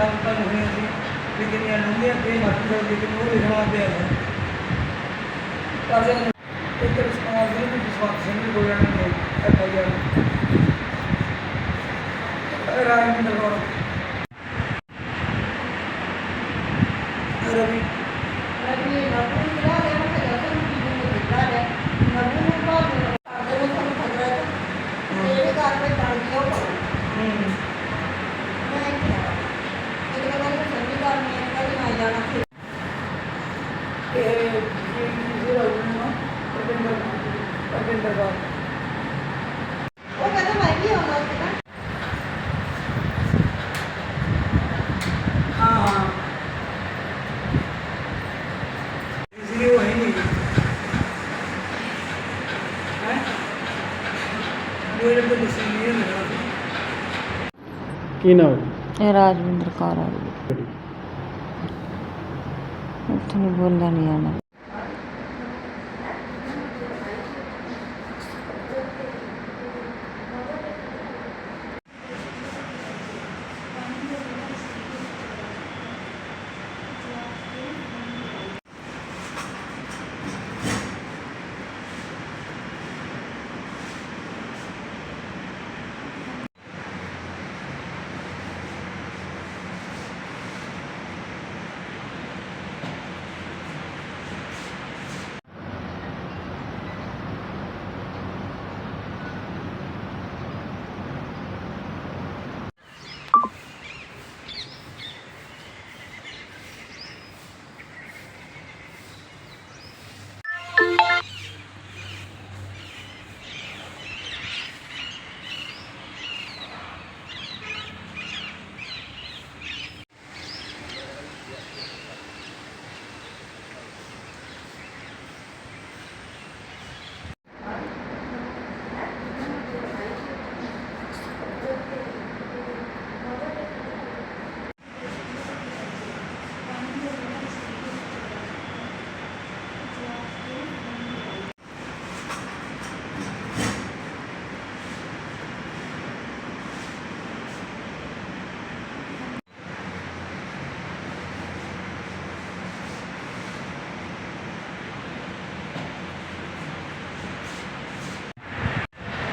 ਤਾਂ ਲਿਖਣੀਆਂ ਸੀ ਵੀ ਕਿੰਨੀਆਂ ਲੰਘੀਆਂ ਤੇ ਮਾਫੀ ਦਾ ਲੇਕਿਨ ਉਹ ਲਿਖਣਾ ਪਿਆ ਹੈ। ਪਰ ਇੱਕ ਰਿਸਪਾਂਸ ਨਹੀਂ ਵਿਸ਼ਵਾਸ ਸਿੰਘ ਦੀ ਬੋਲਣ ਨੇ F I R Rajinder Kaur Ravi ਹੂੰ। ਇਹ ਇਹ ਜਿਹੜਾ ਉਹਨਾਂ ਅਰਵਿੰਦਰ ਅਰਵਿੰਦਰ ਕੌਰ ਹਾਂ? ਹਾਂ ਇਸ ਲਈ ਉਹ ਹੈ ਨਹੀਂ ਹੈ ਮੇਰੇ ਕੋਲ ਸੀ ਨਹੀਂ ਹੈ ਕੀ ਨਾਮ ਇਹ ਰਾਜਵਿੰਦਰ ਕੌਰ ਆ ਜੀ ਉੱਥੇ ਨਹੀਂ ਬੋਲਿਆ ਨਹੀਂ ਆਣਾ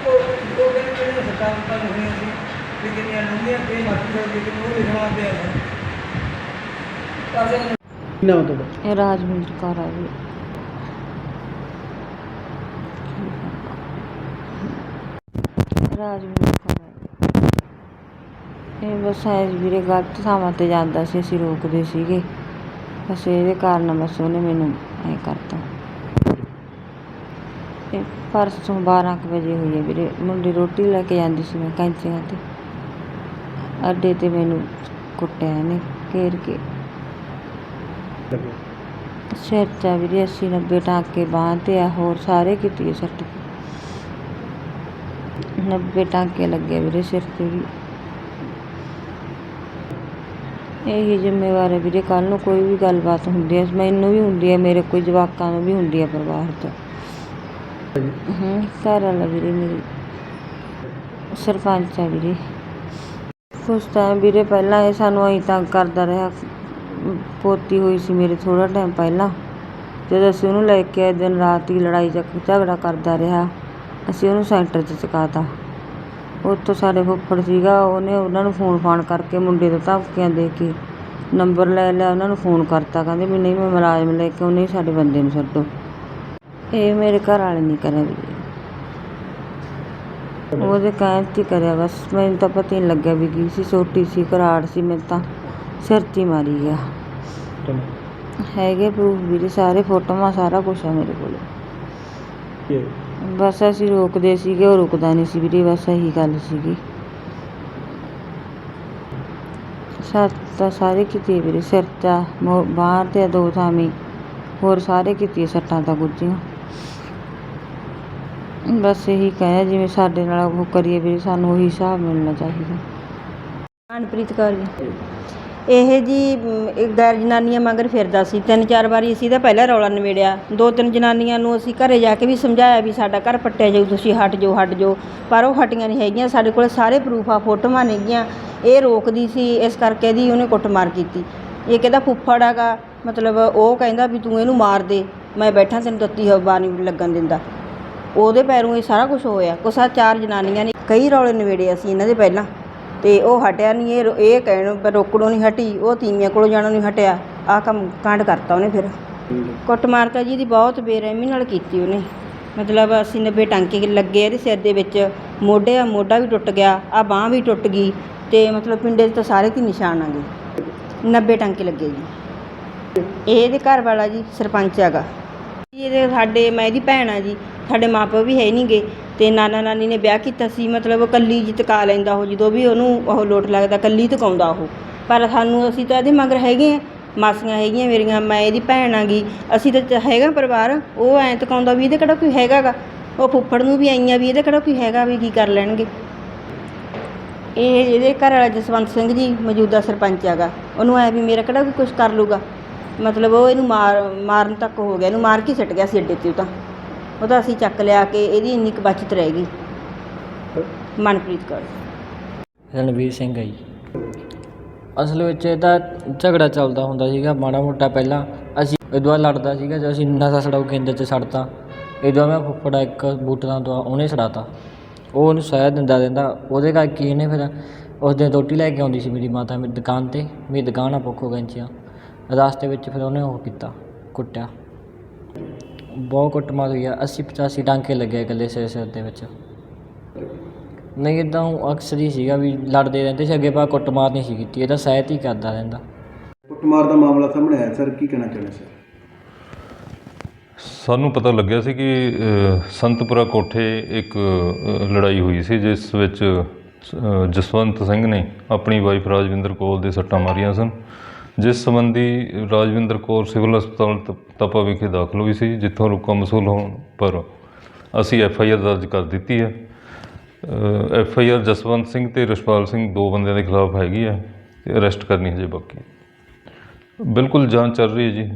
ਉਹ ਉਹ ਕਹਿੰਦੇ ਜਿਹੜੇ ਸਰਕਾਰ ਤਾਂ ਲਿਖਣੀਆਂ ਸੀ ਵੀ ਕਿੰਨੀਆਂ ਲੰਘੀਆਂ ਤੇ ਮਾਫੀ ਦਾ ਲੇਕਿਨ ਉਹ ਲਿਖਣਾ ਪਿਆ ਹੈ ਪਰ ਕੀ ਨਾਮ ਤੁਹਾਡਾ? ਇਹ ਰਾਜਵਿੰਦਰ ਕੌਰ ਆ ਜੀ। ਰਾਜਵਿੰਦਰ ਕੌਰ ਆ ਜੀ। ਇਹ ਬਸ ਐ ਵੀਰੇ ਗਲਤ ਥਾਵਾਂ ਤੇ ਜਾਂਦਾ ਸੀ ਅਸੀਂ ਰੋਕਦੇ ਸੀਗੇ। ਬਸ ਇਹਦੇ ਕਾਰਨ ਬਸ ਉਹਨੇ ਮੈਨੂੰ ਐ ਕਰਤਾ। ਇਹ ਪਰਸੋਂ 12 ਕੁ ਵਜੇ ਹੋਈ ਹੈ ਵੀਰੇ। ਮੁੰਡੇ ਰੋਟੀ ਲੈ ਕੇ ਜਾਂਦੀ ਸੀ ਮੈਂ ਕੈਂਚੀਆਂ ਤੇ। ਅੱਡੇ ਤੇ ਮੈਨੂੰ ਕੁੱਟਿਆ ਇਹਨੇ, ਘੇਰ ਕੇ। ਲੱਗੇ ਸਿਰ 'ਚ ਆ ਵੀਰੇ, ਅੱਸੀ ਨੱਬੇ ਟਾਂਕੇ ਬਾਂਹ 'ਤੇ ਆ, ਹੋਰ ਸਾਰੇ ਕਿਤੇ ਸੱਟ। ਨੱਬੇ ਟਾਂਕੇ ਲੱਗੇ ਵੀਰੇ ਸਿਰ 'ਤੇ ਵੀ। ਇਹੀ ਜ਼ਿੰਮੇਵਾਰ ਹੈ ਵੀਰੇ ਕੱਲ ਨੂੰ ਕੋਈ ਵੀ ਗੱਲਬਾਤ ਹੁੰਦੀ ਹੈ, ਮੈਨੂੰ ਵੀ ਹੁੰਦੀ ਹੈ, ਮੇਰੇ ਕੋਈ ਜਵਾਕਾਂ ਨੂੰ ਵੀ ਹੁੰਦੀ ਹੈ ਪਰਿਵਾਰ 'ਚ। ਹੂੰ, ਘਰ ਵਾਲਾ ਵੀਰੇ ਮੇਰੀ। ਸਰਪੰਚ ਆ ਵੀਰੇ। ਕੁਛ ਟਾਈਮ ਵੀਰੇ ਪਹਿਲਾਂ ਇਹ ਸਾਨੂੰ ਐਂ ਤੰਗ ਕਰਦਾ ਰਿਹਾ। ਪੋਤੀ ਹੋਈ ਸੀ ਮੇਰੇ ਥੋੜ੍ਹਾ ਟਾਈਮ ਪਹਿਲਾਂ। ਜਦੋਂ ਅਸੀਂ ਉਹਨੂੰ ਲੈ ਕੇ ਆਏ, ਦਿਨ ਰਾਤ ਹੀ ਲੜਾਈ ਝਗ ਝਗੜਾ ਕਰਦਾ ਰਿਹਾ। ਅਸੀਂ ਉਹਨੂੰ ਸੈਂਟਰ 'ਚ ਚੁਕਾ ਤਾ ਉੱਥੋਂ ਸਾਡੇ ਫੁੱਫੜ ਸੀਗਾ, ਉਹਨੇ ਉਹਨਾਂ ਨੂੰ ਫੋਨ ਫਾਨ ਕਰਕੇ ਮੁੰਡੇ ਤੋਂ ਧਮਕੀਆਂ ਦੇ ਕੇ ਨੰਬਰ ਲੈ ਲਿਆ, ਉਹਨਾਂ ਨੂੰ ਫੋਨ ਕਰਤਾ। ਕਹਿੰਦੇ ਵੀ ਨਹੀਂ, ਮੈਂ ਮੁਲਾਜ਼ਮ ਲੈ ਕੇ ਆਉਂਦੀ ਸਾਡੇ ਬੰਦੇ ਨੂੰ ਛੱਡੋ। ਇਹ ਮੇਰੇ ਘਰ ਵਾਲੇ ਨਹੀਂ ਕਰਿਆ ਵੀਰੇ ਉਹਦੇ ਕਹਿਣ 'ਤੇ ਕਰਿਆ ਬਸ। ਮੈਨੂੰ ਤਾਂ ਪਤਾ ਹੀ ਨਹੀਂ ਲੱਗਿਆ ਵੀ ਕੀ ਸੀ। ਛੋਟੀ ਸੀ ਘਰਾੜ ਸੀ ਮੈਨੂੰ ਤਾਂ ਸਿਰ ਹੀ ਮਾਰੀ ਗਿਆ। ਹੈਗੇ ਪ੍ਰੂਫ ਵੀਰੇ ਸਾਰੇ ਫੋਟੋਆਂ ਸਾਰਾ ਕੁਛ ਆ ਮੇਰੇ ਕੋਲ। ਬਸ ਅਸੀਂ ਰੋਕਦੇ ਸੀਗੇ ਉਹ ਰੁਕਦਾ ਨਹੀਂ ਸੀ ਵੀਰੇ ਬਸ ਇਹੀ ਗੱਲ ਸੀਗੀ। ਸੱਟ ਤਾਂ ਸਾਰੇ ਕਿਤੇ ਵੀਰੇ ਸਿਰ 'ਚ ਆ, ਮੋ- ਬਾਂਹ 'ਤੇ ਦੋ ਥਾਵੇਂ ਹੋਰ ਸਾਰੇ ਕਿਤੇ ਸੱਟਾਂ ਤਾਂ ਗੁੱਜੀਆਂ ਬਸ ਇਹੀ ਕਹਿਆ, ਜਿਵੇਂ ਸਾਡੇ ਨਾਲ ਉਹ ਕਰੀਏ ਵੀ ਸਾਨੂੰ ਉਹੀ ਹਿਸਾਬ ਮਿਲਣਾ ਚਾਹੀਦਾ। ਮਨਪ੍ਰੀਤ ਕੌਰ ਜੀ। ਇਹ ਜੀ, ਇੱਕ ਗੈਰ ਜਨਾਨੀਆਂ ਮਗਰ ਫਿਰਦਾ ਸੀ। ਤਿੰਨ ਚਾਰ ਵਾਰੀ ਅਸੀਂ ਤਾਂ ਪਹਿਲਾਂ ਰੌਲਾ ਨਿਬੇੜਿਆ ਦੋ ਤਿੰਨ ਜਨਾਨੀਆਂ ਨੂੰ ਅਸੀਂ ਘਰੇ ਜਾ ਕੇ ਵੀ ਸਮਝਾਇਆ ਵੀ ਸਾਡਾ ਘਰ ਪੱਟਿਆ ਜਾਊ, ਤੁਸੀਂ ਹਟ ਜਾਓ ਹਟ ਜਾਓ। ਪਰ ਉਹ ਹਟੀਆਂ ਨਹੀਂ ਹੈਗੀਆਂ। ਸਾਡੇ ਕੋਲ ਸਾਰੇ ਪ੍ਰੂਫ ਆ, ਫੋਟੋਆਂ ਨੇਗੀਆਂ ਇਹ ਰੋਕਦੀ ਸੀ, ਇਸ ਕਰਕੇ ਦੀ ਉਹਨੇ ਕੁੱਟਮਾਰ ਕੀਤੀ। ਇਹ ਕਹਿੰਦਾ ਫੁੱਫੜ ਹੈਗਾ। ਮਤਲਬ ਉਹ ਕਹਿੰਦਾ ਵੀ ਤੂੰ ਇਹਨੂੰ ਮਾਰ ਦੇ। ਮੈਂ ਬੈਠਾ, ਤੈਨੂੰ ਦਿੱਤੀ ਹਵਾ ਨਹੀਂ ਲੱਗਣ ਦਿੰਦਾ। ਉਹਦੇ ਪੈਰੋਂ ਇਹ ਸਾਰਾ ਕੁਝ ਹੋਇਆ। ਕੁਛ ਆਹ ਚਾਰ ਜਨਾਨੀਆਂ ਨੇ, ਕਈ ਰੌਲੇ ਨਿਬੇੜੇ ਅਸੀਂ ਇਹਨਾਂ ਦੇ ਪਹਿਲਾਂ। ਤੇ ਉਹ ਹਟਿਆ ਨਹੀਂ ਇਹ ਇਹ ਕਹਿਣ, ਪਰ ਰੋਕਣੋਂ ਨਹੀਂ ਹਟੀ, ਉਹ ਤੀਵੀਆਂ ਕੋਲੋਂ ਜਾਣੋਂ ਨਹੀਂ ਹਟਿਆ। ਆਹ ਕੰਮ ਕਾਂਡ ਕਰਤਾ ਉਹਨੇ ਫਿਰ। ਕੁੱਟਮਾਰ ਤਾਂ ਜੀ ਦੀ ਬਹੁਤ ਬੇਰਹਿਮੀ ਨਾਲ ਕੀਤੀ ਉਹਨੇ। ਮਤਲਬ ਅਸੀਂ 90 ਟਾਂਕੇ ਲੱਗੇ ਇਹਦੇ ਸਿਰ ਦੇ ਵਿੱਚ, ਮੋਢੇ ਆ, ਮੋਢਾ ਵੀ ਟੁੱਟ ਗਿਆ, ਆ ਬਾਹ ਵੀ ਟੁੱਟ ਗਈ, ਤੇ ਮਤਲਬ ਪਿੰਡੇ 'ਚ ਤਾਂ ਸਾਰੇ ਤੇ ਨਿਸ਼ਾਨ ਆ ਗਏ। 90 ਟਾਂਕੇ ਲੱਗੇ ਜੀ। ਇਹਦੇ ਘਰ ਵਾਲਾ ਜੀ, ਸਰਪੰਚ ਹੈਗਾ। ਇਹਦੇ ਸਾਡੇ, ਮੈਂ ਇਹਦੀ ਭੈਣ ਆ ਜੀ ਸਾਡੇ ਮਾਪੇ ਵੀ ਹੈ ਨਹੀਂਗੇ ਅਤੇ ਨਾਨਾ ਨਾਨੀ ਨੇ ਵਿਆਹ ਕੀਤਾ ਸੀ, ਮਤਲਬ ਇਕੱਲੀ ਜੀ ਟਕਾ ਲੈਂਦਾ ਉਹ, ਜਦੋਂ ਵੀ ਉਹਨੂੰ ਉਹ ਲੋਟ ਲੱਗਦਾ ਇਕੱਲੀ ਟਕਾਉਂਦਾ ਉਹ। ਪਰ ਸਾਨੂੰ ਅਸੀਂ ਤਾਂ ਇਹਦੇ ਮਗਰ ਹੈਗੇ ਹਾਂ, ਮਾਸੀਆਂ ਹੈਗੀਆਂ ਮੇਰੀਆਂ, ਮੈਂ ਇਹਦੀ ਭੈਣ ਆਗੀ। ਅਸੀਂ ਤਾਂ ਹੈਗਾ ਪਰਿਵਾਰ, ਉਹ ਐਂ ਟਕਾਉਂਦਾ ਵੀ ਇਹਦੇ ਕਿਹੜਾ ਕੋਈ ਹੈਗਾਗਾ। ਉਹ ਫੁੱਫੜ ਨੂੰ ਵੀ ਆਈਆਂ ਵੀ ਇਹਦੇ ਕਿਹੜਾ ਕੋਈ ਹੈਗਾ ਵੀ ਕੀ ਕਰ ਲੈਣਗੇ। ਇਹ ਇਹਦੇ ਘਰ ਵਾਲਾ ਜਸਵੰਤ ਸਿੰਘ ਜੀ, ਮੌਜੂਦਾ ਸਰਪੰਚ ਹੈਗਾ। ਉਹਨੂੰ ਐ ਵੀ ਮੇਰਾ ਕਿਹੜਾ ਕੋਈ ਕੁਝ ਕਰ ਲੂਗਾ ਮਤਲਬ ਉਹ ਇਹਨੂੰ ਮਾਰ, ਮਾਰਨ ਤੱਕ ਹੋ ਗਿਆ, ਇਹਨੂੰ ਮਾਰ ਕੇ ਸਿੱਟ ਗਿਆ ਸੀ ਅੱਡੇ ਤੇ ਤਾਂ। ਉਹ ਤਾਂ ਅਸੀਂ ਚੱਕ ਲਿਆ ਕੇ ਇਹਦੀ ਇੰਨੀ ਕੁ ਬਚਤ ਰਹਿ ਗਈ। ਮਨਪ੍ਰੀਤ ਕੌਰ। ਰਣਵੀਰ ਸਿੰਘ ਹੈ ਜੀ। ਅਸਲ ਵਿੱਚ ਇਹਦਾ ਝਗੜਾ ਚੱਲਦਾ ਹੁੰਦਾ ਸੀਗਾ ਮਾੜਾ ਮੋਟਾ ਪਹਿਲਾਂ। ਅਸੀਂ ਇਹਦੋਂ ਲੜਦਾ ਸੀਗਾ ਜਦ ਅਸੀਂ ਨਸ਼ਾ ਛਡਾਊ ਕੇਂਦਰ 'ਚ ਛੱਡਤਾ ਇਹਦੋਂ ਮੈਂ ਫੁੱਫੜਾ ਇੱਕ ਬੂਟਰਾਂ ਤੋਂ ਉਹਨੇ ਛਡਾਤਾ ਉਹ ਉਹਨੂੰ ਸਹਾਇ ਦਿੰਦਾ ਦਿੰਦਾ ਉਹਦੇ ਕਰਕੇ ਇਹਨੇ ਫਿਰ ਉਸ ਦਿਨ ਰੋਟੀ ਲੈ ਕੇ ਆਉਂਦੀ ਸੀ ਮੇਰੀ ਮਾਤਾ ਮੇਰੀ ਦੁਕਾਨ ਤੇ ਮੇਰੀ ਦੁਕਾਨ ਆ ਪੱਖੋ ਗੰਚੀਆਂ। ਰਾਸਤੇ ਵਿੱਚ ਫਿਰ ਉਹਨੇ ਉਹ ਕੀਤਾ ਕੁੱਟਿਆ। ਬਹੁਤ ਕੁੱਟਮਾਰ ਹੋਈ ਆ। 80 85 ਟਾਂਕੇ ਲੱਗੇ ਇਕੱਲੇ ਸਿਰ ਸਿਰ ਦੇ ਵਿੱਚ। ਨਹੀਂ ਇਦਾਂ ਅਕਸਰ ਹੀ ਸੀਗਾ ਵੀ ਲੜਦੇ ਰਹਿੰਦੇ ਸੀ ਅੱਗੇ ਪਾ ਕੁੱਟਮਾਰ ਨਹੀਂ ਸੀ ਕੀਤੀ। ਇਹਦਾ ਸਹਿਤ ਹੀ ਕਰਦਾ ਰਹਿੰਦਾ। ਕੁੱਟਮਾਰ ਦਾ ਮਾਮਲਾ ਸਾਹਮਣੇ ਆਇਆ। ਸਰ ਕੀ ਕਹਿਣਾ ਚਾਹੁੰਦੇ ਸਰ ਸਾਨੂੰ ਪਤਾ ਲੱਗਿਆ ਸੀ ਕਿ ਸੰਤਪੁਰਾ ਕੋਠੇ ਇੱਕ ਲੜਾਈ ਹੋਈ ਸੀ ਜਿਸ ਵਿੱਚ ਜਸਵੰਤ ਸਿੰਘ ਨੇ ਆਪਣੀ ਵਾਈਫ ਰਾਜਵਿੰਦਰ ਕੌਰ ਦੇ ਸੱਟਾਂ ਮਾਰੀਆਂ ਸਨ। ਜਿਸ ਸੰਬੰਧੀ ਰਾਜਵਿੰਦਰ ਕੌਰ ਸਿਵਲ ਹਸਪਤਾਲ ਤ- ਤਪਾ ਵਿਖੇ ਦਾਖਲ ਹੋਈ ਸੀ, ਜਿੱਥੋਂ ਰੁਕਾ ਮਸੂਲ ਹੋਣ ਪਰ ਅਸੀਂ ਐਫ ਆਈ ਆਰ ਦਰਜ ਕਰ ਦਿੱਤੀ ਹੈ। F I R Jaswant Singh ਤੇ ਰਸ਼ਪਾਲ ਸਿੰਘ ਦੋ ਬੰਦਿਆਂ ਦੇ ਖਿਲਾਫ ਹੈਗੀ ਹੈ ਤੇ ਅਰੈਸਟ ਕਰਨੀ ਹਜੇ ਬਾਕੀ ਬਿਲਕੁਲ ਜਾਂਚ ਚੱਲ ਰਹੀ ਹੈ ਜੀ।